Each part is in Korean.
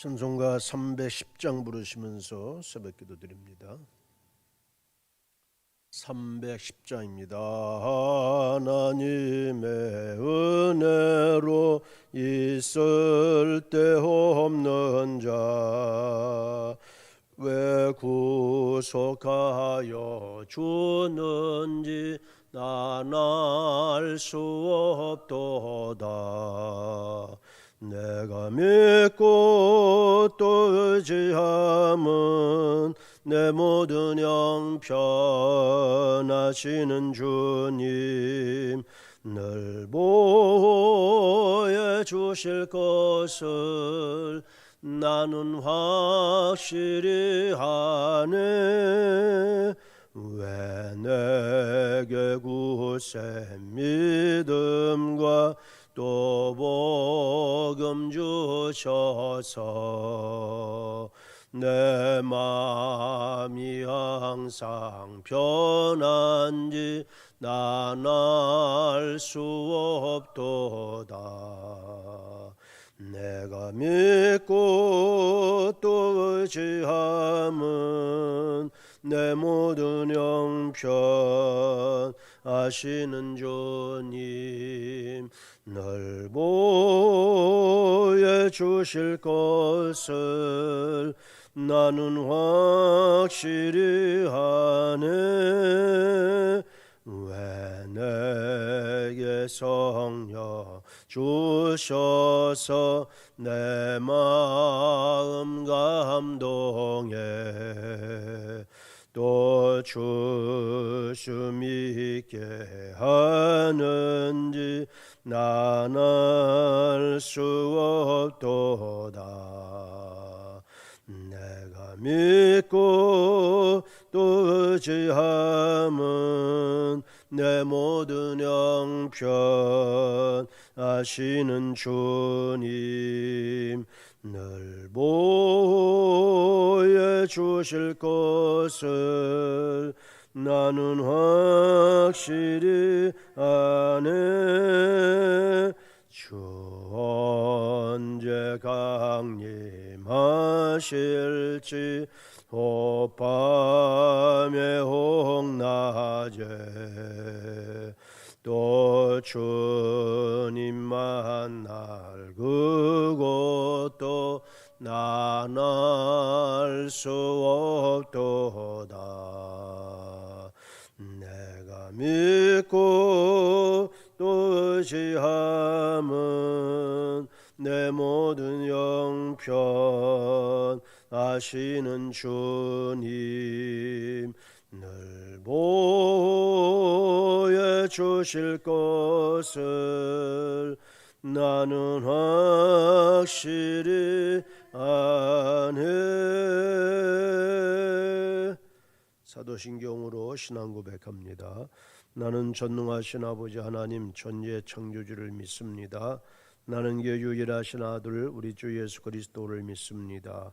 찬송가 310장 부르시면서 새벽 기도 드립니다. 310장입니다. 하나님의 은혜로 있을 데 없는 자, 왜 구속하여 주는지 난 알 수 없도다. 내가 믿고 또 의지함은 내 모든 형편 하시는 주님 늘 보호해 주실 것을 나는 확실히 하네. 왜 내게 굳세 믿음과 또 복음 주셔서 내 마음이 항상 편한지 난 알 수 없도다. 내가 믿고 또 의지함은 내 모든 형편 아시는 주님 널 보여 주실 것을 나는 확실히 하네 왜 내게 성령 주셔서 내 마음 감동해 또 주심 있게 하는지 난알수 없도다. 내가 믿고 또 의지함은 내 모든 형편 아시는 주님 늘 보여 주실 것을 나는 확실히 아네. 주 언제 강림하실지 혹밤에 혹낮에 또 주님 만날 그것도 난알수 없도다. 내가 믿고 또 의지함은 내 모든 영편 아시는 주님 늘 보여 주실 것을 나는 확실히 아네 사도신경으로 신앙 고백합니다. 나는 전능하신 아버지 하나님 전지의 창조주를 믿습니다. 나는 그 유일하신 아들 우리 주 예수 그리스도를 믿습니다.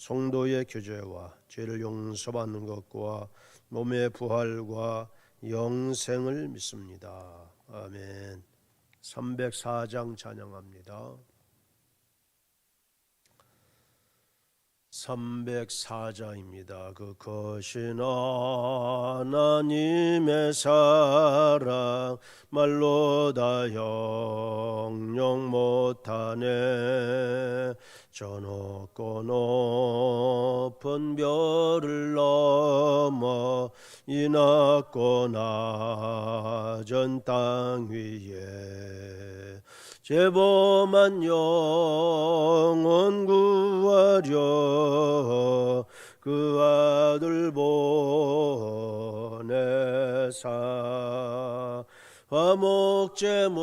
성도의 교제와 죄를 용서받는 것과 몸의 부활과 영생을 믿습니다. 아멘. 304장 찬양합니다. 304장입니다. 그 거신 하나님의 사랑 말로 다 영영 못하네 저 높고 높은 별을 넘어 이 낮고 낮은 땅 위에 제보만 영원 구하려 그 아들 보내사 화목제물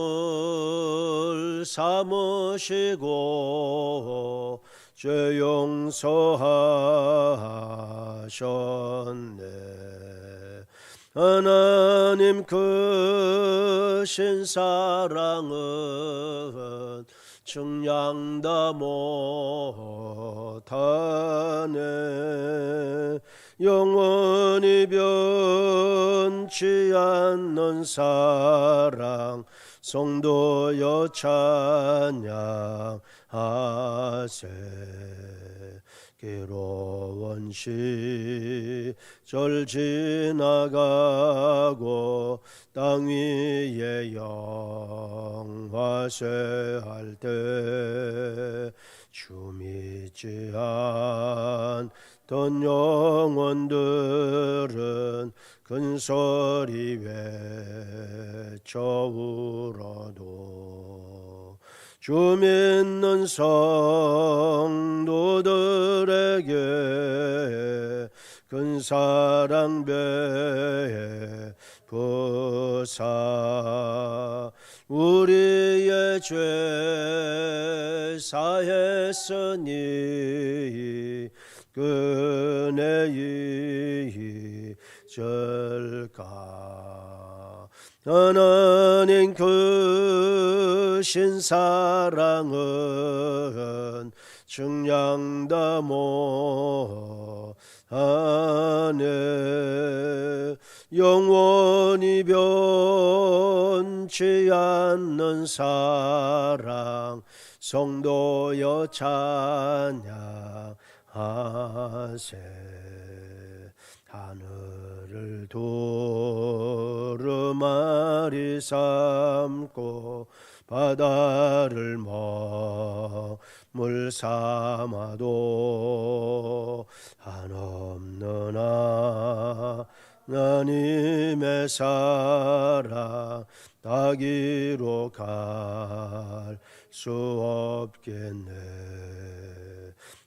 삼으시고 죄 용서하셨네. 하나님 크신 사랑은 증량다 못하네 영원히 변치 않는 사랑 성도여 찬양하세. 괴로운 시절 지나가고 땅 위에 영화세 할때 주미지 않던 영혼들은 큰 소리 외쳐 울어도 주 믿는 성도들에게 큰 사랑 베푸사 우리의 죄 사했으니 그네이 절까? 하나님 크신 사랑은 증량다 못하네? 영원히 변치 않는 사랑 성도여 찬양 하세. 하늘을 도르마리 삼고 바다를 머물 삼아도 한없는 하나님의 사랑 따기로 갈 수 없겠네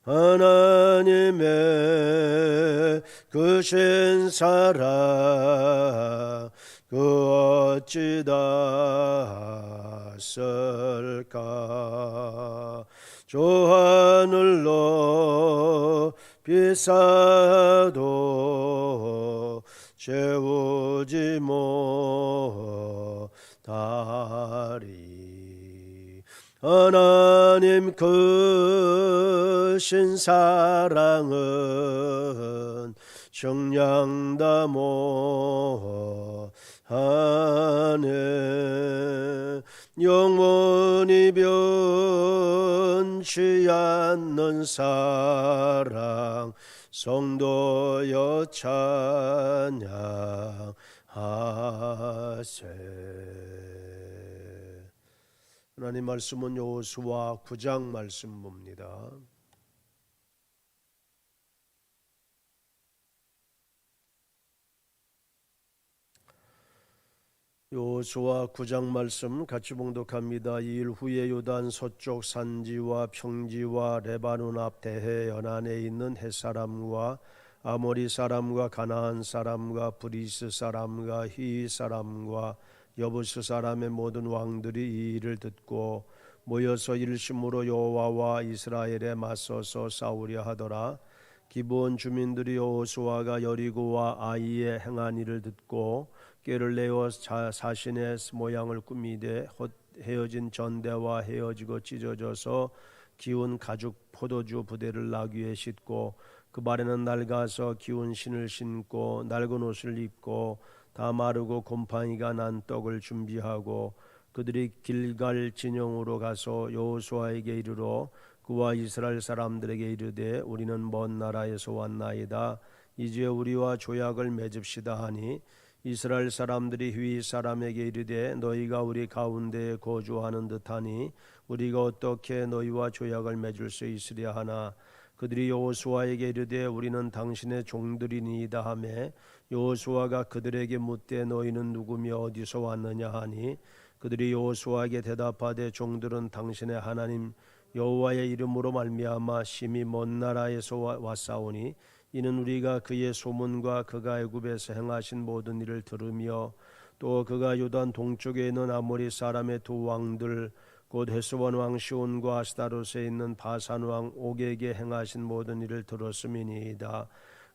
하나님의 그신 사랑 그 어찌 닿았을까? 저 하늘로 비싸도 채우지 못하리 하나님 크신 사랑은 정량다 못하네 영원히 변치 않는 사랑 성도여 찬양하세 하나님 말씀은 여호수아 9장 말씀 봅니다. 요수와 9장 말씀 같이 봉독합니다. 이일 후에 요단 서쪽 산지와 평지와 레바논 앞 대해 연안에 있는 햇사람과 아모리 사람과 가나안 사람과 브리스 사람과 히 사람과 여부스 사람의 모든 왕들이 이 일을 듣고 모여서 일심으로 여호와와 이스라엘에 맞서서 싸우려 하더라. 기브온 주민들이 여호수아가 여리고와 아이의 행한 일을 듣고 꾀를 내어 자신의 모양을 꾸미되 헤어진 전대와 헤어지고 찢어져서 기운 가죽 포도주 부대를 나귀에 싣고 그 발에는 낡아서 기운 신을 신고 낡은 옷을 입고 다 마르고 곰팡이가 난 떡을 준비하고 그들이 길갈 진영으로 가서 여호수아에게 이르러 그와 이스라엘 사람들에게 이르되 우리는 먼 나라에서 왔나이다. 이제 우리와 조약을 맺읍시다 하니 이스라엘 사람들이 휘 사람에게 이르되 너희가 우리 가운데에 거주하는 듯하니 우리가 어떻게 너희와 조약을 맺을 수 있으랴 하나 그들이 여호수아에게 이르되 우리는 당신의 종들이니이다 하매 여호수아가 그들에게 묻되 너희는 누구며 어디서 왔느냐 하니 그들이 여호수아에게 대답하되 종들은 당신의 하나님 여호와의 이름으로 말미암아 심히 먼 나라에서 왔사오니 이는 우리가 그의 소문과 그가 애굽에서 행하신 모든 일을 들으며 또 그가 요단 동쪽에 있는 아모리 사람의 두 왕들 곧 헤스원 왕 시온과 아스타로스에 있는 바산 왕 옥에게 행하신 모든 일을 들었음이니이다.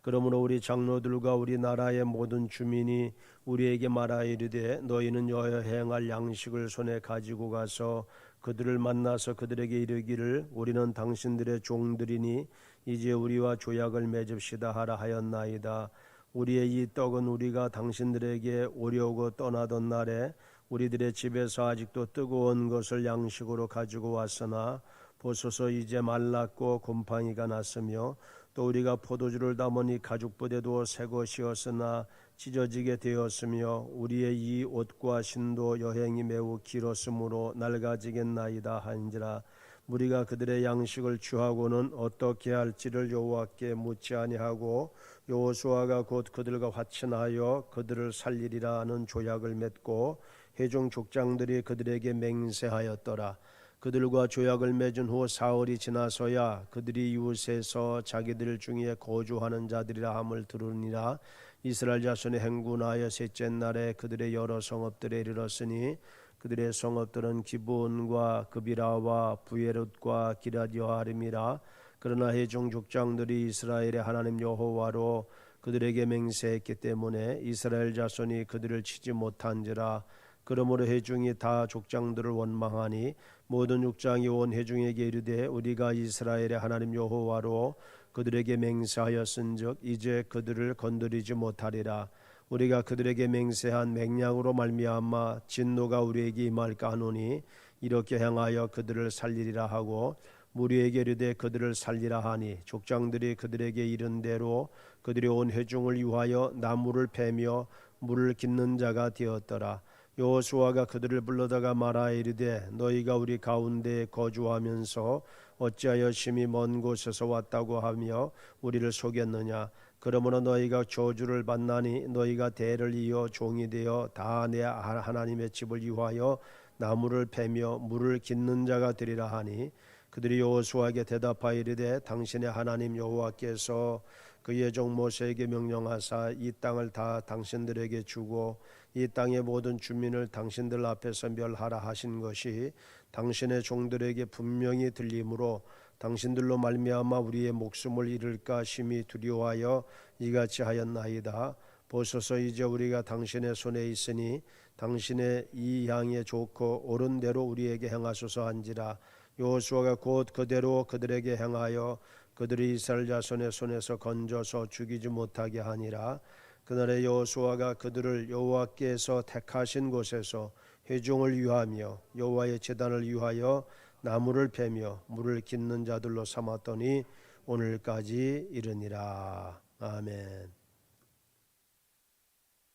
그러므로 우리 장로들과 우리 나라의 모든 주민이 우리에게 말하 이르되 너희는 여여 행할 양식을 손에 가지고 가서 그들을 만나서 그들에게 이르기를 우리는 당신들의 종들이니 이제 우리와 조약을 맺읍시다 하라 하였나이다. 우리의 이 떡은 우리가 당신들에게 오려고 떠나던 날에 우리들의 집에서 아직도 뜨거운 것을 양식으로 가지고 왔으나 보소서 이제 말랐고 곰팡이가 났으며 또 우리가 포도주를 담으니 가죽부대도 새 것이었으나 찢어지게 되었으며 우리의 이 옷과 신도 여행이 매우 길었으므로 낡아지겠나이다 한지라. 우리가 그들의 양식을 취하고는 어떻게 할지를 여호와께 묻지 아니하고 여호수아가 곧 그들과 화친하여 그들을 살리리라 하는 조약을 맺고 회중 족장들이 그들에게 맹세하였더라. 그들과 조약을 맺은 후 사흘이 지나서야 그들이 이웃에서 자기들 중에 거주하는 자들이라 함을 들으니라. 이스라엘 자손의 행군하여 셋째 날에 그들의 여러 성읍들에 이르렀으니 그들의 성읍들은 기브온과 그비라와 부에롯과 기라디아림이라. 그러나 해중 족장들이 이스라엘의 하나님 여호와로 그들에게 맹세했기 때문에 이스라엘 자손이 그들을 치지 못한지라. 그러므로 해중이 다 족장들을 원망하니 모든 족장이 온 해중에게 이르되 우리가 이스라엘의 하나님 여호와로 그들에게 맹세하였은즉 이제 그들을 건드리지 못하리라. 우리가 그들에게 맹세한 맹량으로 말미암아 진노가 우리에게 임할까 하노니 이렇게 행하여 그들을 살리리라 하고 무리에게 이르되 그들을 살리라 하니 족장들이 그들에게 이른 대로 그들이 온 회중을 위하여 나무를 패며 물을 깃는 자가 되었더라 여호수아가 그들을 불러다가 말하 이르되 너희가 우리 가운데 거주하면서 어찌하여 심히 먼 곳에서 왔다고 하며 우리를 속였느냐? 그러므로 너희가 저주를 받나니 너희가 대를 이어 종이 되어 다 내 하나님의 집을 위하여 나무를 패며 물을 깃는 자가 되리라 하니 그들이 여호수아에게 대답하여 이르되 당신의 하나님 여호와께서 그의 종 모세에게 명령하사 이 땅을 다 당신들에게 주고 이 땅의 모든 주민을 당신들 앞에서 멸하라 하신 것이 당신의 종들에게 분명히 들리므로 당신들로 말미암아 우리의 목숨을 잃을까 심히 두려워하여 이같이 하였나이다. 보소서 이제 우리가 당신의 손에 있으니 당신의 이 향에 좋고 옳은 대로 우리에게 행하소서 한지라 여호수아가 곧 그대로 그들에게 행하여 그들이 이스라엘 자손의 손에서 건져서 죽이지 못하게 하니라 그날에 여호수아가 그들을 여호와께서 택하신 곳에서 회중을 위하며 여호와의 제단을 위하여 나무를 패며 물을 깃는 자들로 삼았더니 오늘까지 이르니라 아멘.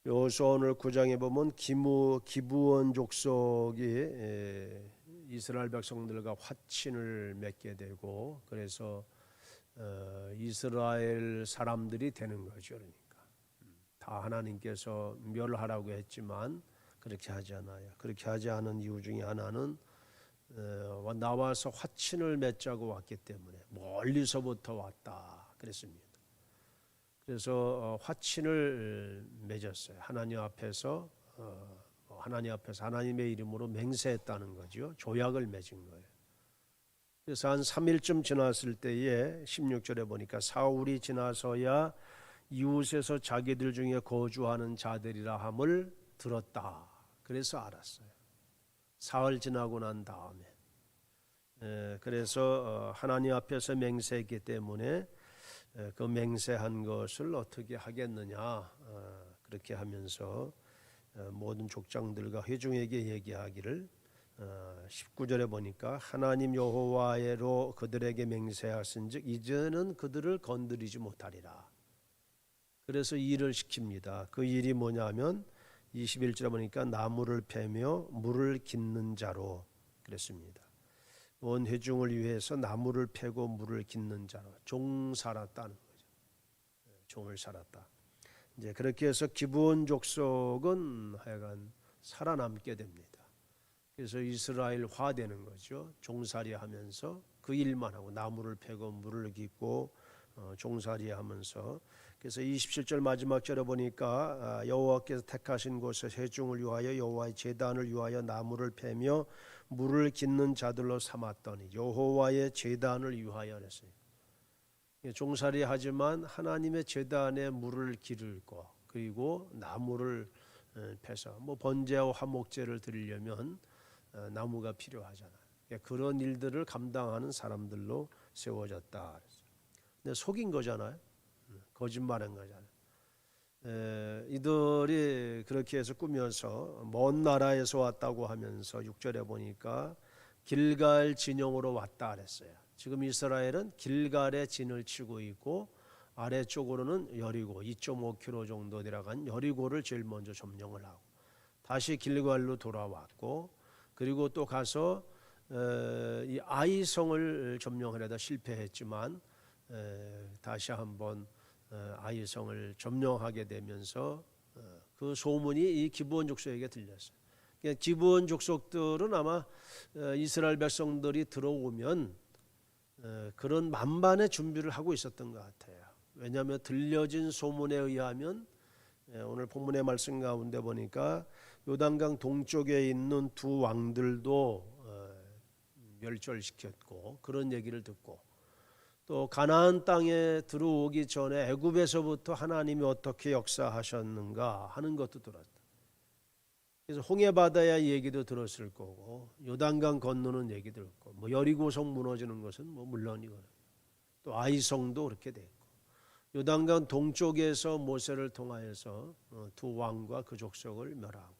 여호수아 오늘 9장에 보면 기무 기부원 족속이 이스라엘 백성들과 화친을 맺게 되고 그래서 어, 이스라엘 사람들이 되는 거죠. 다 하나님께서 멸하라고 했지만 그렇게 하지 않아요. 그렇게 하지 않은 이유 중에 하나는 어, 나와서 화친을 맺자고 왔기 때문에 멀리서부터 왔다 그랬습니다. 그래서 어, 화친을 맺었어요. 하나님 앞에서 어, 하나님 앞에서 하나님의 이름으로 맹세했다는 거죠. 조약을 맺은 거예요. 그래서 한 3일쯤 지났을 때에 16절에 보니까 사울이 지나서야 이웃에서 자기들 중에 거주하는 자들이라 함을 들었다. 그래서 알았어요. 사흘 지나고 난 다음에. 에, 그래서 어, 하나님 앞에서 맹세했기 때문에 에, 그 맹세한 것을 어떻게 하겠느냐 어, 그렇게 하면서 어, 모든 족장들과 회중에게 얘기하기를 19절에 보니까 하나님 여호와로 그들에게 맹세하신즉 이제는 그들을 건드리지 못하리라. 그래서 일을 시킵니다. 그 일이 뭐냐면 21절에 보니까 나무를 패며 물을 깃는 자로 그랬습니다. 온 회중을 위해서 나무를 패고 물을 깃는 자로 종 살았다는 거죠. 네, 종을 살았다. 이제 그렇게 해서 기브온 족속은 하여간 살아남게 됩니다. 그래서 이스라엘화 되는 거죠. 종살이 하면서 그 일만 하고 나무를 패고 물을 깃고 어, 종살이 하면서 그래서 27절 마지막 절에 보니까 아, 여호와께서 택하신 곳에 세중을 위하여 여호와의 제단을 위하여 나무를 패며 물을 깃는 자들로 삼았더니 여호와의 제단을 위하여 했어요. 예, 종살이 하지만 하나님의 제단에 물을 기르고 그리고 나무를 에, 패서 뭐 번제와 화목제를 드리려면 어, 나무가 필요하잖아요. 예, 그런 일들을 감당하는 사람들로 세워졌다. 근데 속인 거잖아요. 음, 거짓말한 거잖아요. 에, 이들이 그렇게 해서 꾸며서 먼 나라에서 왔다고 하면서 6절에 보니까 길갈 진영으로 왔다 그랬어요. 지금 이스라엘은 길갈에 진을 치고 있고 아래쪽으로는 여리고 2.5km 정도 내려간 여리고를 제일 먼저 점령을 하고 다시 길갈로 돌아왔고 그리고 또 가서 에, 이 아이성을 점령하려다 실패했지만 에, 다시 한번 어, 아이성을 점령하게 되면서 어, 그 소문이 이 기브온 족속에게 들렸어요. 그러니까 기브온 족속들은 아마 어, 이스라엘 백성들이 들어오면 어, 그런 만반의 준비를 하고 있었던 것 같아요. 왜냐하면 들려진 소문에 의하면 예, 오늘 본문의 말씀 가운데 보니까 요단강 동쪽에 있는 두 왕들도 어, 멸절시켰고 그런 얘기를 듣고 또 가나안 땅에 들어오기 전에 애굽에서부터 하나님이 어떻게 역사하셨는가 하는 것도 들었다. 그래서 홍해 바다의 얘기도 들었을 거고 요단강 건너는 얘기 들었고 뭐 여리고성 무너지는 것은 뭐 물론이고 또 아이성도 그렇게 됐고 요단강 동쪽에서 모세를 통하여서 어, 두 왕과 그 족속을 멸하고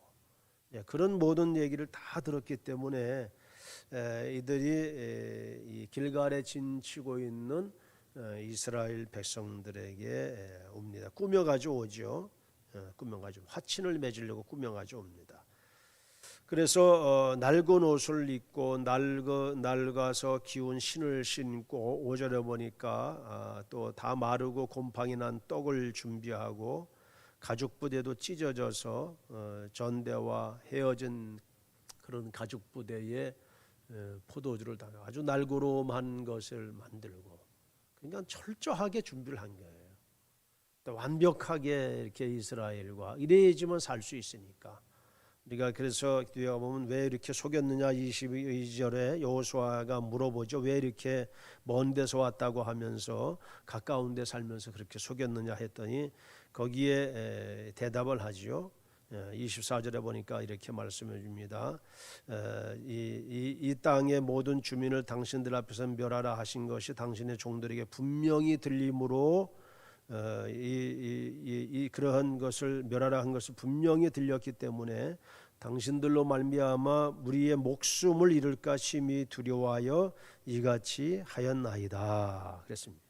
예, 그런 모든 얘기를 다 들었기 때문에 에, 이들이 에, 이 길갈에 진치고 있는 어, 이스라엘 백성들에게 에, 옵니다. 꾸며가지고 오죠. 어, 꾸며 가지고 화친을 맺으려고 꾸며가지고 옵니다. 그래서 어, 낡은 옷을 입고 낡아, 낡아서 기운 신을 신고 오절에 보니까 아, 또다 마르고 곰팡이 난 떡을 준비하고 가죽 부대도 찢어져서 어, 전대와 헤어진 그런 가죽 부대에 에, 포도주를 담아 아주 날고롬한 것을 만들고 그러니까 철저하게 준비를 한 거예요. 또 완벽하게 이렇게 이스라엘과 이래야지만 살 수 있으니까 우리가 그래서 뒤에 보면 왜 이렇게 속였느냐 22절에 여호수아가 물어보죠. 왜 이렇게 먼 데서 왔다고 하면서 가까운 데 살면서 그렇게 속였느냐 했더니 거기에 에, 대답을 하지요. 24절에 보니까 이렇게 말씀해 줍니다. 에, 이, 이, 이 땅의 모든 주민을 당신들 앞에서 멸하라 하신 것이 당신의 종들에게 분명히 들림으로 어, 이, 이, 이, 이 그러한 것을 멸하라 한 것을 분명히 들렸기 때문에 당신들로 말미암아 우리의 목숨을 잃을까 심히 두려워하여 이같이 하였나이다 그랬습니다.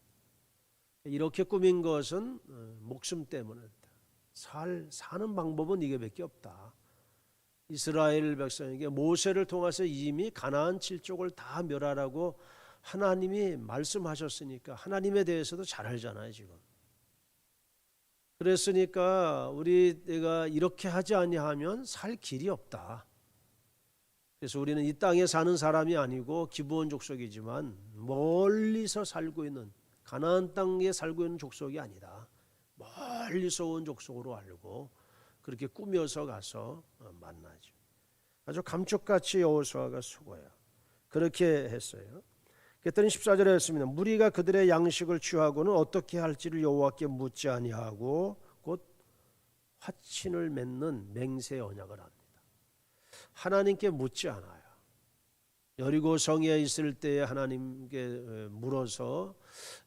이렇게 꾸민 것은 어, 목숨 때문에 살 사는 방법은 이게밖에 없다. 이스라엘 백성에게 모세를 통해서 이미 가나안 칠족을 다 멸하라고 하나님이 말씀하셨으니까 하나님에 대해서도 잘 알잖아요 지금. 그랬으니까 우리 내가 이렇게 하지 아니하면 살 길이 없다. 그래서 우리는 이 땅에 사는 사람이 아니고 기브온 족속이지만 멀리서 살고 있는 가나안 땅에 살고 있는 족속이 아니다. 멀리서 온 족속으로 알고 그렇게 꾸며서 가서 어, 만나죠. 아주 감쪽같이 여호수아가 수고해요. 그렇게 했어요. 그랬더니 14절에 했습니다. 무리가 그들의 양식을 취하고는 어떻게 할지를 여호와께 묻지 아니하고 곧 화친을 맺는 맹세 언약을 합니다. 하나님께 묻지 않아요. 여리고 성에 있을 때에 하나님께 물어서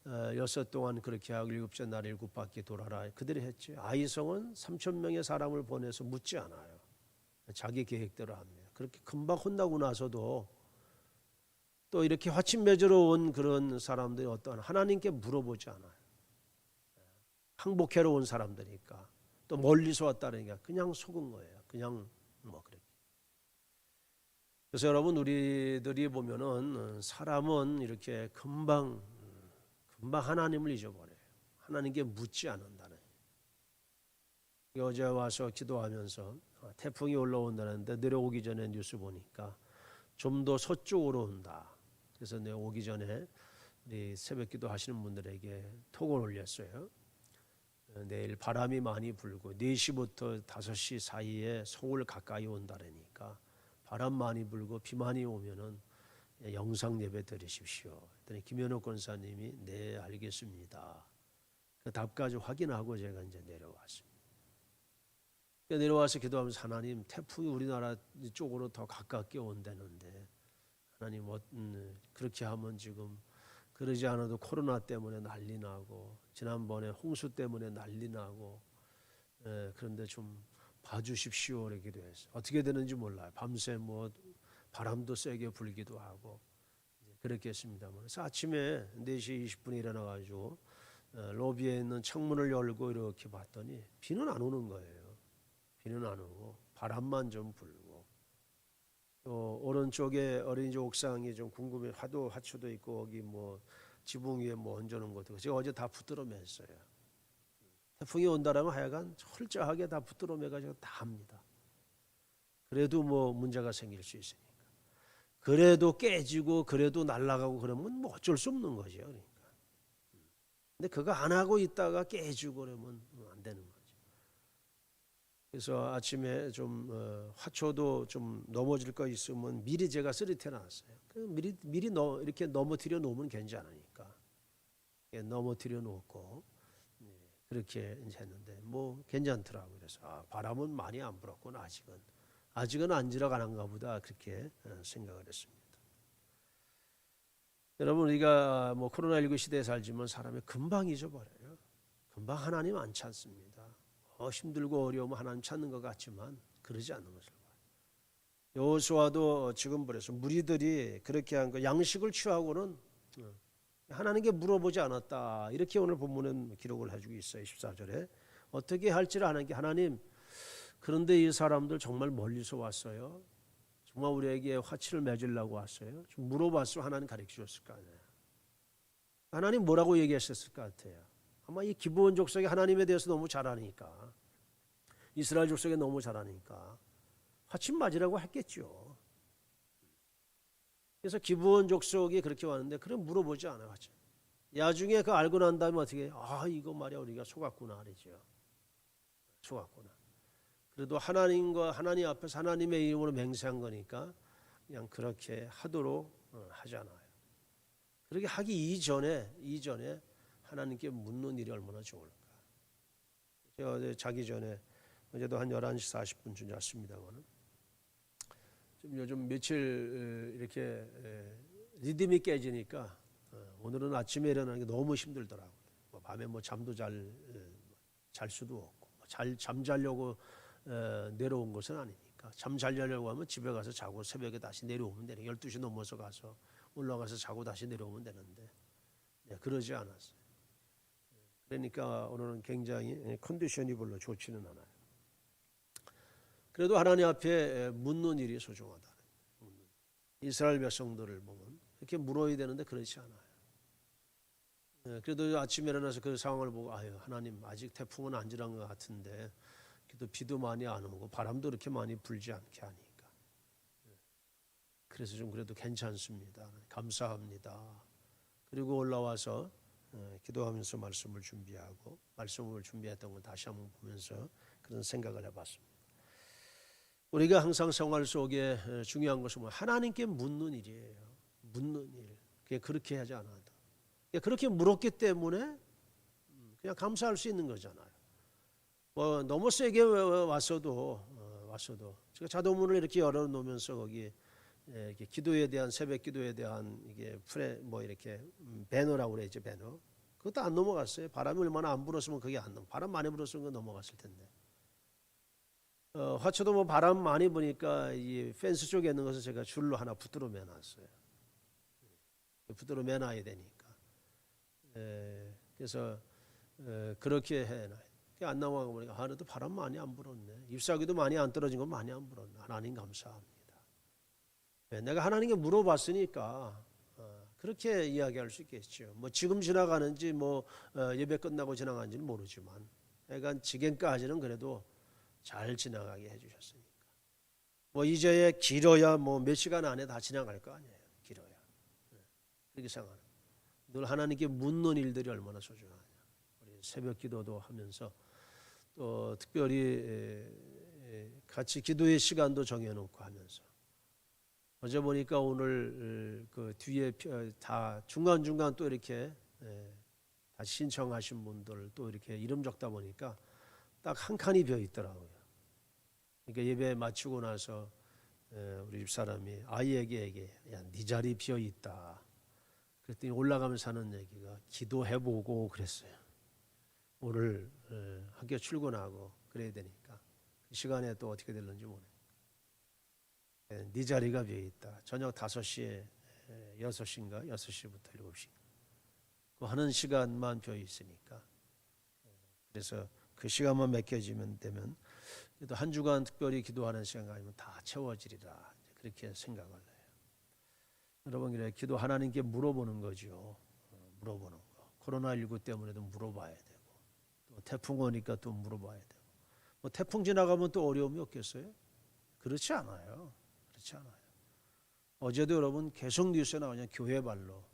어, 여섯 동안 그렇게 하고 일곱째 날 일곱 바퀴 돌아라 그들이 했지. 아이성은 삼천 명의 사람을 보내서 묻지 않아요. 자기 계획대로 합니다. 그렇게 금방 혼나고 나서도 또 이렇게 화친 맺으러 온 그런 사람들이 어떤 하나님께 물어보지 않아요. 항복해러 온 사람들이니까 또 멀리서 왔다니까 그냥 속은 거예요. 그냥 뭐 그래. 그래서 여러분 우리들이 보면은 사람은 이렇게 금방 금방 하나님을 잊어버려요. 하나님께 묻지 않는다는. 어제 와서 기도하면서 태풍이 올라온다는데 내려오기 전에 뉴스 보니까 좀 더 서쪽으로 온다. 그래서 내가 오기 전에 우리 새벽기도 하시는 분들에게 톡을 올렸어요. 내일 바람이 많이 불고 4시부터 5시 사이에 서울 가까이 온다라니까 바람 많이 불고 비 많이 오면은 영상 예배 드리십시오. 그랬더니 김현옥 권사님이 네 알겠습니다. 그 답까지 확인하고 제가 이제 내려왔습니다. 그러니까 내려와서 기도하면서 하나님 태풍이 우리나라 쪽으로 더 가깝게 온다는데 하나님 어, 음, 그렇게 하면 지금 그러지 않아도 코로나 때문에 난리 나고 지난번에 홍수 때문에 난리 나고 예, 그런데 좀 봐주십시오 이렇게 기도했어요. 어떻게 되는지 몰라요. 밤새 뭐 바람도 세게 불기도 하고 그렇게 했습니다만 아침에 4시 20분에 일어나가지고 어, 로비에 있는 창문을 열고 이렇게 봤더니 비는 안 오는 거예요. 비는 안 오고 바람만 좀 불고 또 오른쪽에 어린이집 옥상이 좀 궁금해 화도 화초도 있고 거기 뭐 지붕 위에 뭐 얹어놓은 것도 제가 어제 다 붙들어 맸어요. 태풍이 온다라면 하여간 철저하게 다 붙들어 매가지고 다 합니다. 그래도 뭐 문제가 생길 수 있으니까. 그래도 깨지고 그래도 날아가고 그러면 뭐 어쩔 수 없는 거죠. 그러니까. 근데 그거 안 하고 있다가 깨지고 그러면 안 되는 거죠. 그래서 아침에 좀 어, 화초도 좀 넘어질 거 있으면 미리 제가 쓰리테 놨어요. 그 미리 미리 너 이렇게 넘어뜨려 놓으면 괜찮으니까 예, 넘어뜨려 놓고 네, 그렇게 이제 했는데 뭐 괜찮더라고요. 그래서 아, 바람은 많이 안 불었구나 아직은 아직은 안 지나가는가 보다 그렇게 어, 생각을 했습니다. 여러분 우리가 뭐 코로나19 시대에 살지만 사람이 금방 잊어버려요. 금방 하나님 안 찾습니다. 어, 힘들고 어려우면 하나님 찾는 것 같지만 그러지 않는 것을 봐요. 여호수아도 지금 그래서 무리들이 그렇게 한 거 양식을 취하고는 어, 하나님께 물어보지 않았다. 이렇게 오늘 본문은 기록을 해주고 있어요. 14절에 어떻게 할지를 하나님께 하나님 그런데 이 사람들 정말 멀리서 왔어요. 정말 우리에게 화치를 맺으려고 왔어요. 좀 물어봤으면 하나님 가르쳐 줬을 거 아니에요. 하나님 뭐라고 얘기하셨을 것 같아요. 아마 이 기브온 족속이 하나님에 대해서 너무 잘 아니까 이스라엘 족속이 너무 잘 아니까 화침 맞으라고 했겠죠. 그래서 기브온 족속이 그렇게 왔는데 그럼 물어보지. 화침. 야중에 그 알고 난 다음에 어떻게 아 이거 말이야 우리가 속았구나 그러죠. 속았구나. 그래도 하나님과 하나님 앞에서 하나님의 이름으로 맹세한 거니까 그냥 그렇게 하도록 어, 하잖아요. 그렇게 하기 이전에 이전에 하나님께 묻는 일이 얼마나 좋을까. 제가 자기 전에 어제도 한 11시 40분쯤 잤습니다만은 좀 요즘 며칠 이렇게 에, 리듬이 깨지니까 어, 오늘은 아침에 일어나는 게 너무 힘들더라고요. 뭐 밤에 뭐 잠도 잘 잘 수도 없고 뭐잘 잠자려고 어, 내려온 것은 아니니까 잠 잘 자려고 하면 집에 가서 자고 새벽에 다시 내려오면 되는 12시 넘어서 가서 올라가서 자고 다시 내려오면 되는데 네, 그러지 않았어요. 그러니까 오늘은 굉장히 컨디션이 별로 좋지는 않아요. 그래도 하나님 앞에 묻는 일이 소중하다. 이스라엘 백성들을 보면 이렇게 물어야 되는데 그렇지 않아요. 예, 그래도 아침에 일어나서 그 상황을 보고 아유 하나님 아직 태풍은 안 지난 것 같은데 또 비도 많이 안 오고 바람도 그렇게 많이 불지 않게 하니까 예, 그래서 좀 그래도 괜찮습니다. 감사합니다. 그리고 올라와서 어, 기도하면서 말씀을 준비하고 말씀을 준비했던 걸 다시 한번 보면서 그런 생각을 해봤습니다. 우리가 항상 생활 속에 어, 중요한 것은 뭐 하나님께 묻는 일이에요. 묻는 일. 그게 그렇게 하지 않아도 그렇게 물었기 때문에 음, 그냥 감사할 수 있는 거잖아요. 뭐 너무 세게 왔어도 어, 왔어도 제가 자동문을 이렇게 열어 놓으면서 거기 예, 이렇게 기도에 대한 새벽 기도에 대한 이게 프레 뭐 이렇게 음, 배너라고 그랬죠 배너 그것도 안 넘어갔어요 바람이 얼마나 안 불었으면 그게 안 넘. 바람 많이 불었으면 넘어갔을 텐데. 어, 화초도 뭐 바람 많이 부니까 이 펜스 쪽에 있는 것을 제가 줄로 하나 붙들어 매놨어요. 붙들어 매놔야 되니까. 에, 그래서 에, 그렇게 해놔. 안 나와가 보니까 하늘도 바람 많이 안 불었네. 잎사귀도 많이 안 떨어진 건 많이 안 불었네. 하나님 감사합니다. 네, 내가 하나님께 물어봤으니까 어, 그렇게 이야기할 수 있겠죠. 뭐 지금 지나가는지 뭐 어, 예배 끝나고 지나간지는 모르지만, 그러니까 지금까지는 그래도 잘 지나가게 해주셨으니까. 뭐 이제 길어야 뭐 몇 시간 안에 다 지나갈 거 아니에요. 길어야. 네, 그렇게 생각하는. 늘 하나님께 묻는 일들이 얼마나 소중하냐. 우리 새벽 기도도 하면서 또 특별히 같이 기도의 시간도 정해놓고 하면서 어제 보니까 오늘 어, 그 뒤에 펴- 다 중간 중간 또 이렇게 예, 다 신청하신 분들 또 이렇게 이름 적다 보니까 딱 한 칸이 비어 있더라고요. 그러니까 예배 마치고 나서 예, 우리 집 사람이 아이에게 얘기해, 야 네 자리 비어 있다. 그랬더니 올라가면서 하는 얘기가 기도해보고 그랬어요. 오늘 예, 학교 출근하고 그래야 되니까 그 시간에 또 어떻게 될는지 모르. 예, 네 자리가 비어 있다. 저녁 5시에 6시인가 6시부터 7시. 그 하는 시간만 비어 있으니까. 예, 그래서 그 시간만 맡겨지면 되면 그래도 한 주간 특별히 기도하는 시간 아니면 다 채워지리라 그렇게 생각을 해요. 여러분 그래 기도 하나님께 물어보는 거죠. 어, 물어보는 거. 코로나 19 때문에도 물어봐야 되고 또 태풍 오니까 또 물어봐야 되고 뭐 태풍 지나가면 또 어려움이 없겠어요? 그렇지 않아요. 그렇지 않아요. 어제도 여러분 계속 뉴스에 나오냐 교회 발로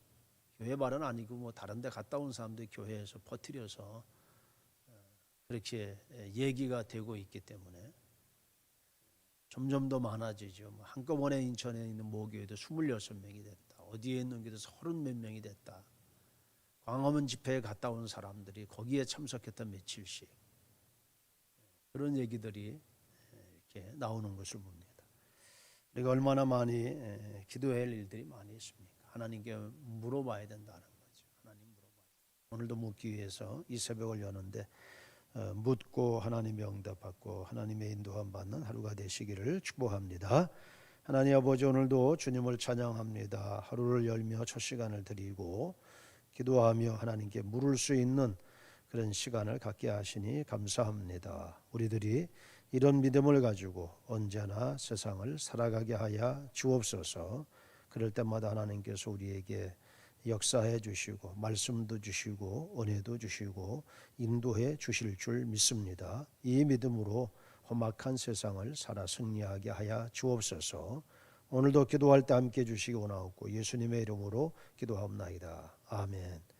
교회 발은 아니고 뭐 다른 데 갔다 온 사람들이 교회에서 퍼뜨려서 어, 그렇게 얘기가 되고 있기 때문에 점점 더 많아지죠. 뭐 한꺼번에 인천에 있는 모교에도 26명이 됐다. 어디에 있는 게도 30몇 명이 됐다. 광화문 집회에 갔다 온 사람들이 거기에 참석했던 며칠씩 그런 얘기들이 이렇게 나오는 것을 봅니다. 우리가 얼마나 많이 에, 기도해야 할 일들이 많이 있습니까? 하나님께 물어봐야 된다는 거죠. 하나님 물어봐. 오늘도 묻기 위해서 이 새벽을 여는데 어, 묻고 하나님의 응답받고 하나님의 인도함 받는 하루가 되시기를 축복합니다. 하나님 아버지 오늘도 주님을 찬양합니다. 하루를 열며 첫 시간을 드리고 기도하며 하나님께 물을 수 있는 그런 시간을 갖게 하시니 감사합니다. 우리들이 이런 믿음을 가지고 언제나 세상을 살아가게 하여 주옵소서. 그럴 때마다 하나님께서 우리에게 역사해 주시고 말씀도 주시고 은혜도 주시고 인도해 주실 줄 믿습니다. 이 믿음으로 험악한 세상을 살아 승리하게 하여 주옵소서. 오늘도 기도할 때 함께 주시기 원하옵고 예수님의 이름으로 기도하옵나이다. 아멘.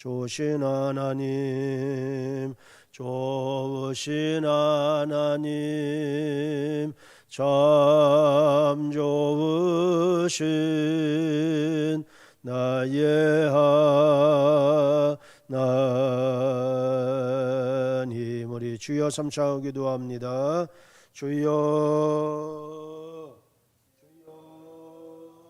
좋으신 하나님, 좋으신 하나님, 참 좋으신 나의 하나님, 우리 주여 삼창 기도합니다. 주여